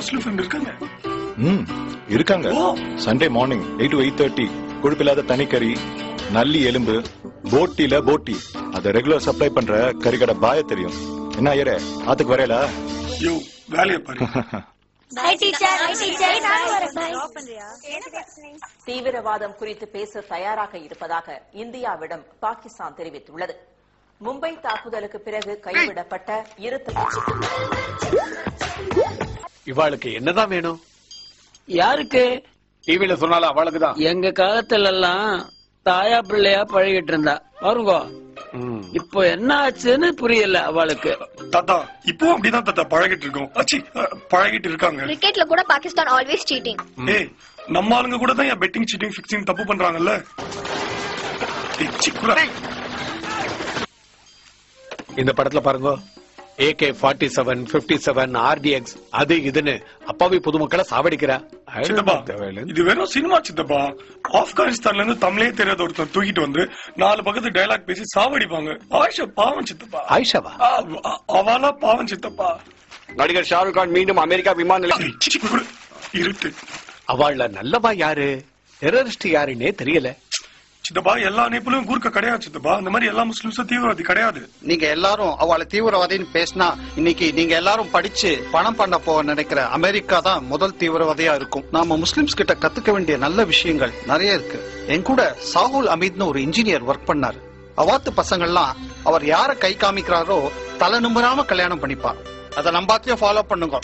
முஸ்லிம் friend இருக்காங்க. ம் இருக்காங்க. Sunday morning eight to eight thirty கொழுப்பில்லாத தனிக்கறி நல்லி எலும்பு போட்டில போட்டி. அத ரெகுலர் சப்ளை பண்ற கறிக்கடை பாய தெரியும். என்ன ஐயரே ஆத்துக்கு வரையல? யோ வேலையை பாரு. தீவிரவாதம் குறித்து பேச தயாராக இருப்பதாக இந்தியாவிடம் பாகிஸ்தான் தெரிவித்துள்ளது. மும்பை தாக்குதலுக்கு பிறகு கைவிடப்பட்ட இரு இவாளுக்கு என்னதான் வேணும்? யாருக்கு? டிவில சொன்னால அவளுக்கு தான்? எங்க காலத்துல எல்லாம் தாயா பிள்ளையா பழகிட்டு இருந்தா. பாருங்க. இப்போ என்ன ஆச்சுன்னு புரியல அவளுக்கு. தாத்தா இப்போ அப்படிதான் தாத்தா பழகிட்டு இருக்கோம். அச்சி பழகிட்டு இருக்காங்க. கிரிக்கெட்ல கூட பாகிஸ்தான் ஆல்வேஸ் சீட்டிங் ஏய் நம்ம ஆளுங்க கூட தான் என் பெட்டிங் சீட்டிங் ஃபிக்ஸிங் தப்பு பண்றாங்கல்ல. இந்த படத்துல பாருங்க. AK forty seven fifty seven RDX அது இதுன்னு அப்பாவி பொதுமக்களை சாவடிக்கிறா. சித்தப்பா இது வெறும் சினிமா சித்தப்பா. ஆப்கானிஸ்தான்ல இருந்து தமிழே தெரியாத ஒருத்தன் தூக்கிட்டு வந்து நாலு பக்கத்து டயலாக் பேசி சாவடிப்பாங்க. ஆயிஷா பாவம் சித்தப்பா. ஆயிஷாவா? அவளா பாவம் சித்தப்பா. நடிகர் ஷாருக் கான் மீண்டும் அமெரிக்கா விமான நிலையம். இருட்டு. அவள நல்லவா யாரு? டெரரிஸ்ட் யாருன்னே தெரியல. சித்தப்பா எல்லா நேப்பிலும் கூர்க்க கிடையாது சித்தப்பா. அந்த மாதிரி எல்லா முஸ்லிம்ஸும் தீவிரவாதி கிடையாது. நீங்க எல்லாரும் அவளை தீவிரவாதின்னு பேசினா இன்னைக்கு நீங்க எல்லாரும் படிச்சு பணம் பண்ண போக நினைக்கிற அமெரிக்கா தான் முதல் தீவிரவாதியா இருக்கும். நாம முஸ்லிம்ஸ் கிட்ட கத்துக்க வேண்டிய நல்ல விஷயங்கள் நிறைய இருக்கு. என் கூட சாகுல் அமீத்னு ஒரு இன்ஜினியர் ஒர்க் பண்ணாரு. அவாத்து பசங்கள்லாம் அவர் யார கை காமிக்கிறாரோ தலை நிமிராம கல்யாணம் பண்ணிப்பார். அதை நம்பாத்தையும் ஃபாலோ பண்ணுங்க.